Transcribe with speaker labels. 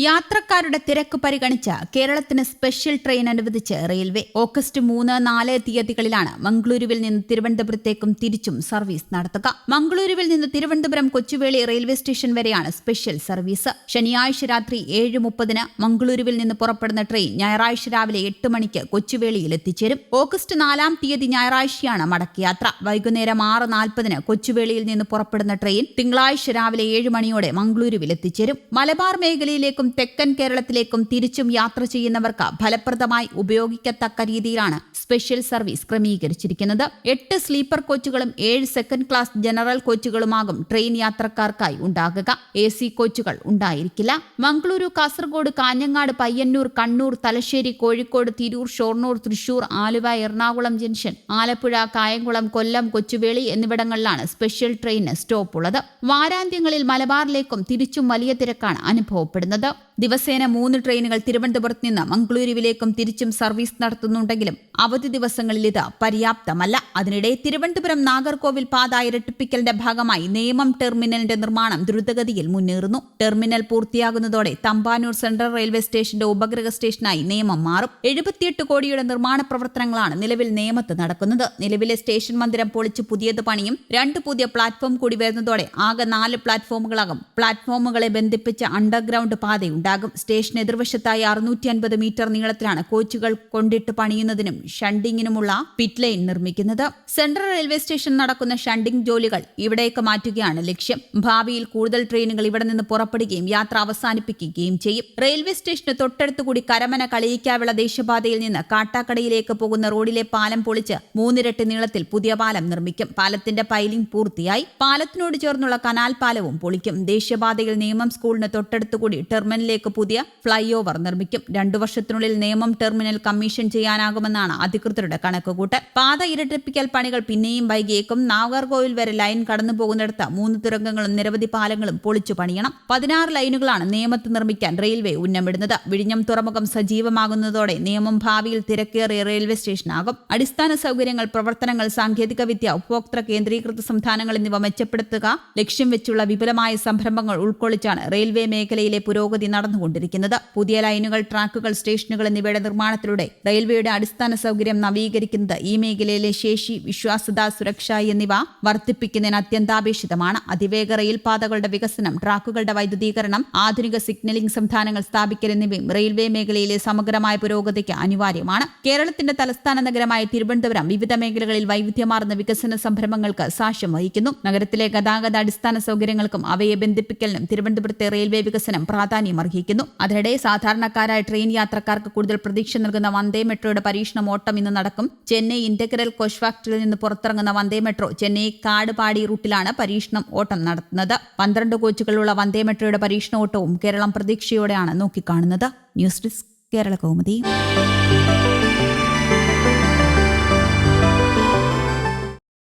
Speaker 1: യാത്രക്കാരുടെ തിരക്ക് പരിഗണിച്ച് കേരളത്തിന് സ്പെഷ്യൽ ട്രെയിൻ അനുവദിച്ച് റെയിൽവേ ഓഗസ്റ്റ് മൂന്ന് നാല് തീയതികളിലാണ് മംഗളൂരുവിൽ നിന്ന് തിരുവനന്തപുരത്തേക്കും തിരിച്ചും സർവീസ് നടത്തുക. മംഗളൂരുവിൽ നിന്ന് തിരുവനന്തപുരം കൊച്ചുവേളി റെയിൽവേ സ്റ്റേഷൻ വരെയാണ് സ്പെഷ്യൽ സർവീസ്. ശനിയാഴ്ച രാത്രി ഏഴ് മുപ്പതിന് മംഗളൂരുവിൽ നിന്ന് പുറപ്പെടുന്ന ട്രെയിൻ ഞായറാഴ്ച രാവിലെ എട്ട് മണിക്ക് കൊച്ചുവേളിയിൽ എത്തിച്ചേരും. ഓഗസ്റ്റ് നാലാം തീയതി ഞായറാഴ്ചയാണ് മടക്കയാത്ര. വൈകുന്നേരം ആറ് നാൽപ്പതിന് കൊച്ചുവേളിയിൽ നിന്ന് പുറപ്പെടുന്ന ട്രെയിൻ തിങ്കളാഴ്ച രാവിലെ ഏഴ് മണിയോടെ മംഗളൂരുവിൽ എത്തിച്ചേരും. മലബാർ മേഖലയിലേക്കും തെക്കൻ കേരളത്തിലേക്കും തിരിച്ചും യാത്ര ചെയ്യുന്നവർക്ക് ഫലപ്രദമായി ഉപയോഗിക്കത്തക്ക രീതിയിലാണ് സ്പെഷ്യൽ സർവീസ് ക്രമീകരിച്ചിരിക്കുന്നത്. എട്ട് സ്ലീപ്പർ കോച്ചുകളും ഏഴ് സെക്കൻഡ് ക്ലാസ് ജനറൽ കോച്ചുകളുമാകും ട്രെയിൻ യാത്രക്കാർക്കായി ഉണ്ടാകുക. എ സി കോച്ചുകൾ ഉണ്ടായിരിക്കില്ല. മംഗളൂരു കാസർഗോഡ് കാഞ്ഞങ്ങാട് പയ്യന്നൂർ കണ്ണൂർ തലശ്ശേരി കോഴിക്കോട് തിരൂർ ഷൊർണൂർ തൃശൂർ ആലുവ എറണാകുളം ജംഗ്ഷൻ ആലപ്പുഴ കായംകുളം കൊല്ലം കൊച്ചുവേളി എന്നിവിടങ്ങളിലാണ് സ്പെഷ്യൽ ട്രെയിന് സ്റ്റോപ്പ് ഉള്ളത് വാരാന്ത്യങ്ങളിൽ മലബാറിലേക്കും തിരിച്ചും വലിയ തിരക്കാണ് അനുഭവപ്പെടുന്നത്. ദിവസേന മൂന്ന് ട്രെയിനുകൾ തിരുവനന്തപുരത്ത് നിന്ന് മംഗളൂരുവിലേക്കും തിരിച്ചും സർവീസ് നടത്തുന്നുണ്ടെങ്കിലും അവധി ദിവസങ്ങളിൽ ഇത് പര്യാപ്തമല്ല. അതിനിടെ തിരുവനന്തപുരം നാഗർകോവിൽ പാത ഇരട്ടിപ്പിക്കലിന്റെ ഭാഗമായി നേമം ടെർമിനലിന്റെ നിർമ്മാണം ദ്രുതഗതിയിൽ മുന്നേറുന്നു. ടെർമിനൽ പൂർത്തിയാകുന്നതോടെ തമ്പാനൂർ സെൻട്രൽ റെയിൽവേ സ്റ്റേഷന്റെ ഉപഗ്രഹ സ്റ്റേഷനായി നിയമം മാറും. എഴുപത്തിയെട്ട് കോടിയുടെ നിർമ്മാണ പ്രവർത്തനങ്ങളാണ് നിലവിൽ നിയമത്ത് നടക്കുന്നത്. നിലവിലെ സ്റ്റേഷൻ മന്ദിരം പൊളിച്ച് പുതിയത് പണിയും രണ്ട് പുതിയ പ്ലാറ്റ്ഫോം കൂടി വരുന്നതോടെ ആകെ നാല് പ്ലാറ്റ്ഫോമുകളാകും. പ്ലാറ്റ്ഫോമുകളെ ബന്ധിപ്പിച്ച അണ്ടർഗ്രൗണ്ട് പാതയുണ്ടാകും സ്റ്റേഷൻ എതിർവശത്തായി അറുന്നൂറ്റി അൻപത് മീറ്റർ നീളത്തിലാണ് കോച്ചുകൾ കൊണ്ടിട്ട് പണിയുന്നതിനും ഷണ്ടിങ്ങിനുമുള്ള പിറ്റ് ലൈൻ നിർമ്മിക്കുന്നത്. സെൻട്രൽ റെയിൽവേ സ്റ്റേഷൻ നടക്കുന്ന ഷണ്ടിംഗ് ജോലികൾ ഇവിടേക്ക് മാറ്റുകയാണ് ലക്ഷ്യം. ഭാവിയിൽ കൂടുതൽ ട്രെയിനുകൾ ഇവിടെ നിന്ന് പുറപ്പെടുകയും യാത്ര അവസാനിപ്പിക്കുകയും ചെയ്യും. റെയിൽവേ സ്റ്റേഷന് തൊട്ടടുത്തുകൂടി കരമന കളിയിക്കാവിള ദേശപാതയിൽ നിന്ന് കാട്ടാക്കടയിലേക്ക് പോകുന്ന റോഡിലെ പാലം പൊളിച്ച് മൂന്നിരട്ടി നീളത്തിൽ പുതിയ പാലം നിർമ്മിക്കും. പാലത്തിന്റെ പൈലിംഗ് പൂർത്തിയായി. പാലത്തിനോട് ചേർന്നുള്ള കനാൽ പാലവും പൊളിക്കും. ദേശീയപാതയിൽ നിയമം സ്കൂളിന് തൊട്ടടുത്തുകൂടി ടെർമിനലിലേക്ക് പുതിയ ഫ്ളൈ ഓവർ നിർമ്മിക്കും. രണ്ടു വർഷത്തിനുള്ളിൽ നിയമം ടെർമിനൽ കമ്മീഷൻ ചെയ്യാനാകുമെന്നാണ് അധികൃതരുടെ കണക്കുകൂട്ട് പാത ഇരട്ടിപ്പിക്കൽ പണികൾ പിന്നെയും വൈകിയേക്കും. നാഗർകോവിൽ വരെ ലൈൻ കടന്നു പോകുന്നിടത്ത് മൂന്ന് തുരങ്കങ്ങളും നിരവധി പാലങ്ങളും പൊളിച്ചു പണിയണം. പതിനാറ് ലൈനുകളാണ് നിയമത്ത് നിർമ്മിക്കാൻ റെയിൽവേ ഉന്നമിടുന്നത്. വിഴിഞ്ഞം തുറമുഖം സജീവമാകുന്നതോടെ നിയമം ഭാവിയിൽ തിരക്കേറിയ റെയിൽവേ സ്റ്റേഷനാകും. അടിസ്ഥാന സൗകര്യങ്ങൾ പ്രവർത്തനങ്ങൾ സാങ്കേതിക വിദ്യ ഉപഭോക്തൃ കേന്ദ്രീകൃത സംവിധാനങ്ങൾ എന്നിവ മെച്ചപ്പെടുത്തുക ലക്ഷ്യം വെച്ചുള്ള വിപുലമായ സംരംഭങ്ങൾ ഉൾക്കൊള്ളിച്ചാണ് റെയിൽവേ മേഖലയിലെ പുരോഗതി നടന്നുകൊണ്ടിരിക്കുന്നത്. പുതിയ ലൈനുകൾ ട്രാക്കുകൾ സ്റ്റേഷനുകൾ എന്നിവയുടെ നിർമ്മാണത്തിലൂടെ റെയിൽവേയുടെ അടിസ്ഥാന സൗകര്യം നവീകരിക്കുന്നത് ഈ മേഖലയിലെ ശേഷി വിശ്വാസ്യത സുരക്ഷ എന്നിവ വർദ്ധിപ്പിക്കുന്നതിന് അത്യന്താപേക്ഷിതമാണ്. അതിവേഗ റെയിൽപാതകളുടെ വികസനം ട്രാക്കുകളുടെ വൈദ്യുതീകരണം ആധുനിക സിഗ്നലിംഗ് സംവിധാനങ്ങൾ സ്ഥാപിക്കൽ എന്നിവയും റെയിൽവേ മേഖലയിലെ സമഗ്രമായ പുരോഗതിക്ക് അനിവാര്യമാണ്. കേരളത്തിന്റെ തലസ്ഥാന നഗരമായ തിരുവനന്തപുരം വിവിധ മേഖലകളിൽ വൈവിധ്യമാർന്ന വികസന സംരംഭങ്ങൾക്ക് സാക്ഷ്യം വഹിക്കുന്നു. നഗരത്തിലെ ഗതാഗത അടിസ്ഥാന സൗകര്യങ്ങൾക്കും അവയെ ബന്ധിപ്പിക്കലിനും തിരുവനന്തപുരത്തെ റെയിൽവേ വികസനം പ്രാധാന്യം അർഹിക്കുന്നു അതിനിടെ സാധാരണക്കാരായ ട്രെയിൻ യാത്രക്കാർക്ക് കൂടുതൽ പ്രതീക്ഷ നൽകുന്ന വന്ദേ മെട്രോയുടെ പരീക്ഷണം ഓട്ടം ഇന്ന് നടക്കും. ചെന്നൈ ഇന്റഗ്രൽ ഫാക്ടറിയിൽ നിന്ന് പുറത്തിറങ്ങുന്ന വന്ദേ മെട്രോ ചെന്നൈ കാടുപാടി റൂട്ടിലാണ് പരീക്ഷണം ഓട്ടം നടത്തുന്നത്. പന്ത്രണ്ട് കോച്ചുകളുള്ള വന്ദേ മെട്രോയുടെ പരീക്ഷണ ഓട്ടവും കേരളം പ്രതീക്ഷയോടെയാണ് നോക്കിക്കാണുന്നത്. News desk Kerala Kaumudi.